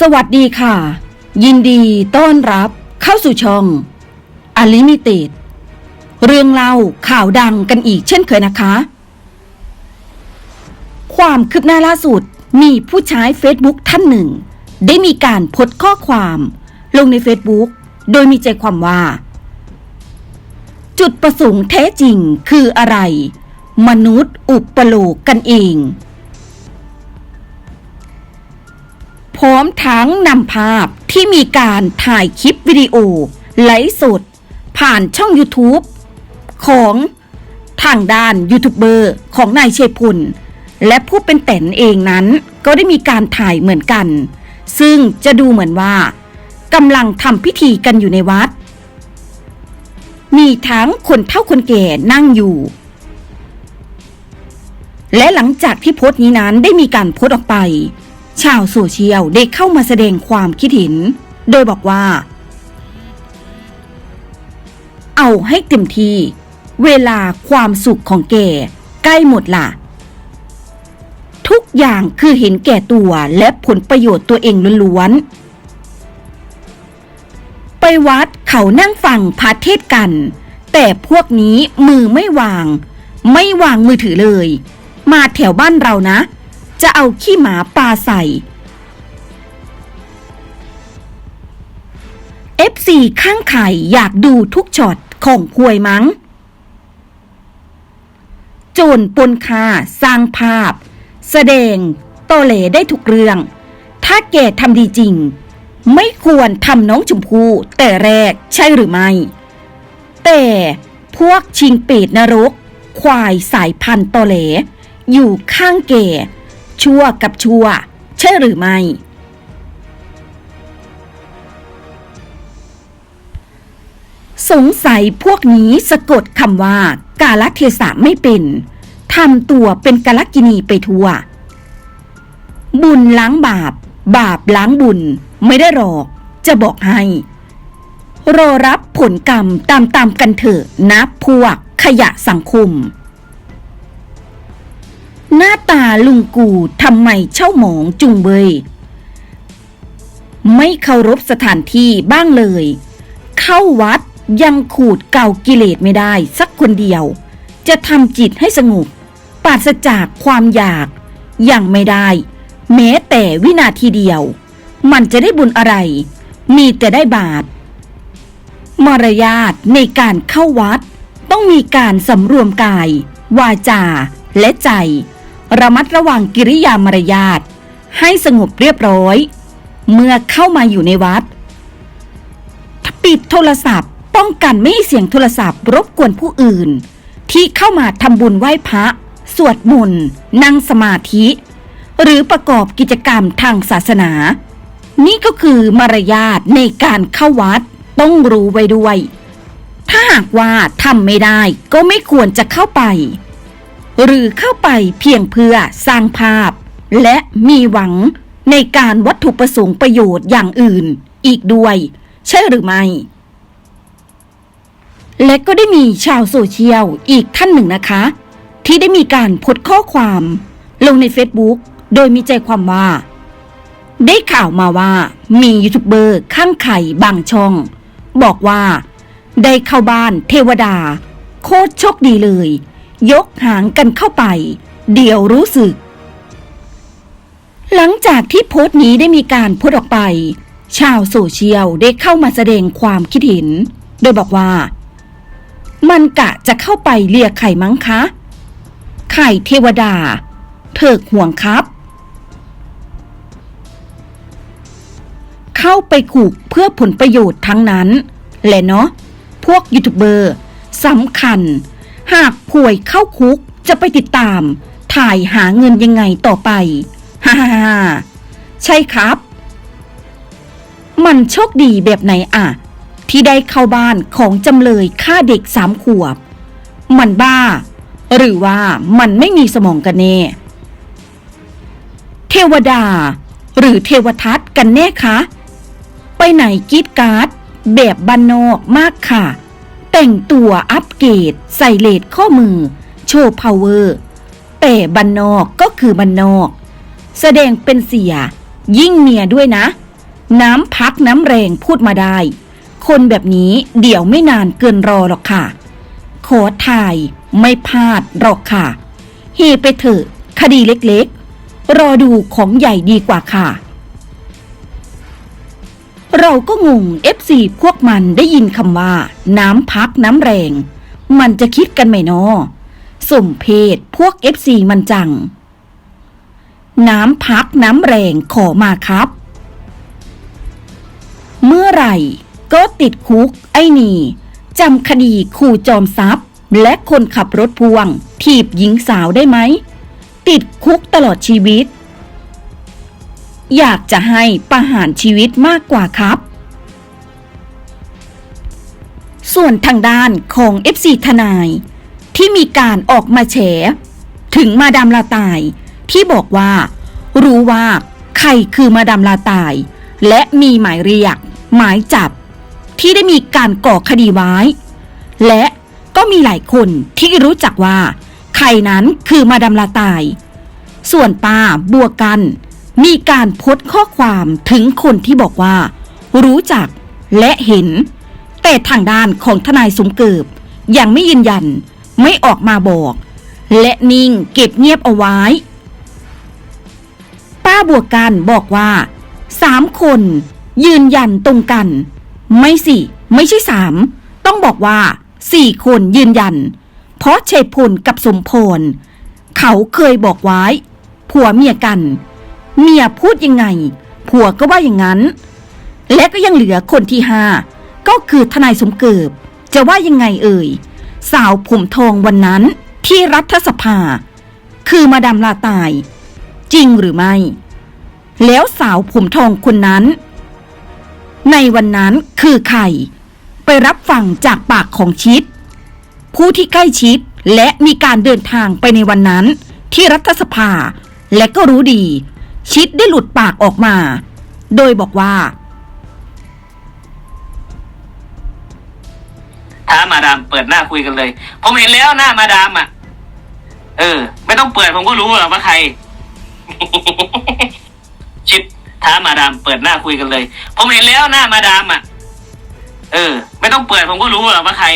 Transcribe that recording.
สวัสดีค่ะ ยินดีต้อนรับเข้าสู่ช่องอลิมิเต็ดเรื่องเล่าข่าวดังกันอีกเช่นเคยนะคะ ความคืบหน้าล่าสุดมีผู้ใช้ Facebook ท่านหนึ่ง ได้มีการโพสต์ข้อความ ลงใน Facebook โดยมีใจความว่า จุดประสงค์แท้จริงคืออะไร มนุษย์อุปโลกกันเอง พร้อมทั้งนำภาพที่มีการถ่ายคลิปวิดีโอไลฟ์สดผ่านช่อง YouTube ของทางด้านยูทูบเบอร์ของนายเชยพุลและผู้เป็นแต่นเองนั้นก็ได้มีการถ่ายเหมือนกัน ซึ่งจะดูเหมือนว่ากำลังทำพิธีกันอยู่ในวัด มีทั้งคนเฒ่าคนแก่นั่งอยู่ และหลังจากที่โพสต์นี้นั้นได้มีการโพสต์ออกไป ชาวโซเชียลได้เข้ามาแสดงความคิดเห็น โดยบอกว่า เอาให้เต็มที่ เวลาความสุขของแกใกล้หมดล่ะ ทุกอย่างคือเห็นแก่ตัวและผลประโยชน์ตัวเองล้วนๆ ไปวัดเขานั่งฟังพระเทศกัน แต่พวกนี้มือไม่วาง ไม่วางมือถือเลย มาแถวบ้านเรานะ จะเอาขี้หมาปาใส่ FC ข้างไข่อยากดูทุกช็อตของพวยมั้ง โจรปนคาสร้างภาพ แสดงโตเหลได้ทุกเรื่อง ถ้าแกทำดีจริง ไม่ควรทำน้องชมพู่แต่แรกใช่หรือไม่ แต่พวกชิงเปรตนรก ควายสายพันธุ์โตเหลอยู่ข้างแก่ ชั่วกับชั่ว ใช่หรือไม่ สงสัยพวกนี้สะกดคำว่า กาลเทศะไม่เป็นทำตัวเป็นกาลกินีไปทั่ว บุญล้างบาป บาปล้างบุญ ไม่ได้หรอก จะบอกให้ รอรับผลกรรมตามตามๆกันเถอะนะพวกขยะสังคม หน้าตาลุงกูทำไมเช่าหมองจุงเบย ไม่เคารพสถานที่บ้างเลย เข้าวัดยังขูดเก่ากิเลสไม่ได้สักคนเดียว จะทำจิตให้สงบปราศจากความอยาก อยังไม่ได้ แม้แต่วินาทีเดียว มันจะได้บุญอะไร มีแต่ได้บาปมารยาทในการเข้าวัด ต้องมีการสำรวมกาย วาจาและใจ ระมัดระวังกิริยามารยาทให้สงบเรียบร้อย เมื่อเข้ามาอยู่ในวัดปิดโทรศัพท์ ป้องกันไม่ให้เสียงโทรศัพท์ รบกวนผู้อื่น ที่เข้ามาทำบุญไหว้พระ สวดมนต์นั่งสมาธิ หรือประกอบกิจกรรมทางศาสนา นี่ก็คือมารยาทในการเข้าวัดต้องรู้ไว้ด้วย ถ้าหากว่าทำไม่ได้ก็ไม่ควรจะเข้าไป หรือเข้าไปเพียงเพื่อสร้างภาพ และมีหวังในการวัตถุประสงค์ประโยชน์อย่างอื่น อีกด้วย ใช่หรือไม่ และก็ได้มีชาวโซเชียลอีกท่านหนึ่งนะคะ ที่ได้มีการโพสข้อความ ลงใน Facebook โดยมีใจความว่า ได้ข่าวมาว่ามียูทูบเบอร์ข้างไข่บางช่อง บอกว่า ได้เข้าบ้านเทวดา โคตรโชคดีเลย ยกหางกันเข้าไป เดี๋ยวรู้สึก หลังจากที่โพสต์นี้ได้มีการโพสต์ออกไป ชาวโซเชียลได้เข้ามาแสดงความคิดเห็น โดยบอกว่า มันกะจะเข้าไปเลียไข่มั้งคะ ไข่เทวดา เถิกห่วงครับ เข้าไปขู่เพื่อผลประโยชน์ทั้งนั้นแหละเนาะพวกยูทูบเบอร์สำคัญ หากป่วยเข้าคุกจะไปติดตาม ถ่ายหาเงินยังไงต่อไปฮ่าฮ่าฮ่าใช่ครับ มันโชคดีแบบไหนอะ ที่ได้เข้าบ้านของจำเลยฆ่าเด็กสามขวบ มันบ้า หรือว่ามันไม่มีสมองกันแน่ เทวดา หรือเทวทัตกันแน่คะ ไปไหนกีดการ์ดแบบบ้านนอกมากค่ะ แต่งตัวอัปเกรดใส่เลดข้อมือ โชว์พาวเวอร์ แต่บ้านนอกก็คือบ้านนอก แสดงเป็นเสีย ยิ่งเมียด้วยนะ น้ำพักน้ำแรงพูดมาได้ คนแบบนี้เดี๋ยวไม่นานเกินรอหรอกค่ะ ขอถ่ายไม่พลาดหรอกค่ะเฮไปเถอะ คดีเล็กๆ รอดูของใหญ่ดีกว่าค่ะ เราก็งง FC พวกมันได้ยินคำว่า น้ำพักน้ำแรง มันจะคิดกันไหมนอสมเพศพวก FC มันจัง น้ำพักน้ำแรงขอมาครับ เมื่อไหร่ ก็ติดคุกไอ้นี่จำคดีขู่จอมทรัพย์ และคนขับรถพ่วง ถีบหญิงสาวได้ไหม ติดคุกตลอดชีวิต อยากจะให้ประหารชีวิตมากกว่าครับ ส่วนทางด้านของ FC ทนาย ที่มีการออกมาแฉ ถึงมาดามลาตาย ที่บอกว่า รู้ว่าใครคือมาดามลาตาย และมีหมายเรียก หมายจับ ที่ได้มีการก่อคดีไว้ และก็มีหลายคนที่รู้จักว่า ใครนั้นคือมาดามลาตาย ส่วนป้าบัวกัน มีการโพสต์ข้อความถึงคนที่บอกว่า รู้จักและเห็น แต่ทางด้านของทนายสมเกิบยังไม่ยืนยันไม่ออกมาบอก และนิ่งเก็บเงียบเอาไว้ ป้าบัวกันบอกว่าสามคนยืนยันตรงกัน ไม่สิไม่ใช่สามต้องบอกว่าสี่คนยืนยัน เพราะชัยพลกับสมพรเขาเคยบอกไว้ ผัวเมียกัน เมียพูดยังไง ผัวก็ว่าอย่างนั้น และก็ยังเหลือคนที่ห้าก็คือทนายสมเกิบ จะว่ายังไงเอ่ย สาวผมทองวันนั้นที่รัฐสภา คือมาดามลาตาย จริงหรือไม่ แล้วสาวผมทองคนนั้น ในวันนั้นคือใคร ไปรับฟังจากปากของชิด ผู้ที่ใกล้ชิดและมีการเดินทางไปในวันนั้นที่รัฐสภา และก็รู้ดี ชิดได้หลุดปากออกมา โดยบอกว่า ท้ามาดามเปิดหน้าคุยกันเลย ผมเห็นแล้วหน้ามาดามอะ เออ ไม่ต้องเปิดผมก็รู้หรอกว่าใคร ชิดท้ามาดามเปิดหน้าคุยกันเลย ผมเห็นแล้วหน้ามาดามอะ เออ ไม่ต้องเปิดผมก็รู้หรอกว่าใคร